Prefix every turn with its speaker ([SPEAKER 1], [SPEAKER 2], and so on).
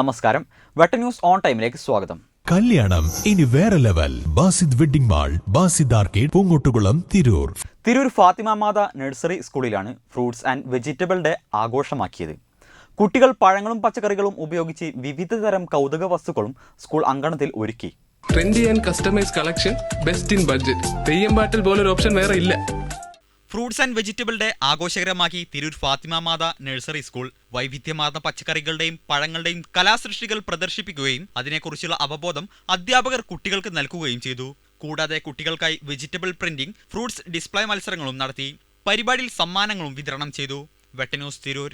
[SPEAKER 1] നമസ്കാരം. വെട്ട news on ടൈമിലേക്ക് സ്വാഗതം.
[SPEAKER 2] കല്യാണം ഇനി വേറെ level. Basid wedding mall Basid arcade Poongottukulam Tirur.
[SPEAKER 1] Tirur Fathima Matha nursery സ്കൂളിലാണ് ഫ്രൂട്ട്സ് ആൻഡ് വെജിറ്റബിൾ ഡേ ആഘോഷമാക്കിയത്. കുട്ടികൾ പഴങ്ങളും പച്ചക്കറികളും ഉപയോഗിച്ച് വിവിധ തരം കൗതുക വസ്തുക്കളും സ്കൂൾ അങ്കണത്തിൽ ഒരുക്കി.
[SPEAKER 3] Trendy and customise collection best in budget Theyyam Pattil പോലൊരു ഓപ്ഷൻ വേറെ ഇല്ല.
[SPEAKER 1] ഫ്രൂട്ട്സ് ആൻഡ് വെജിറ്റബിൾ ഡേ ആഘോഷകരമാക്കി തിരൂർ ഫാത്തിമ മാത നഴ്സറി സ്കൂൾ വൈവിധ്യമാർന്ന പച്ചക്കറികളുടെയും പഴങ്ങളുടെയും കലാസൃഷ്ടികൾ പ്രദർശിപ്പിക്കുകയും അതിനെക്കുറിച്ചുള്ള അവബോധം അധ്യാപകർ കുട്ടികൾക്ക് നൽകുകയും ചെയ്തു. കൂടാതെ കുട്ടികൾക്കായി വെജിറ്റബിൾ പ്രിന്റിംഗ് ഫ്രൂട്ട്സ് ഡിസ്പ്ലേ മത്സരങ്ങളും നടത്തി. പരിപാടിയിൽ സമ്മാനങ്ങളും വിതരണം ചെയ്തു. വെട്ടന്യൂസ് തിരൂർ.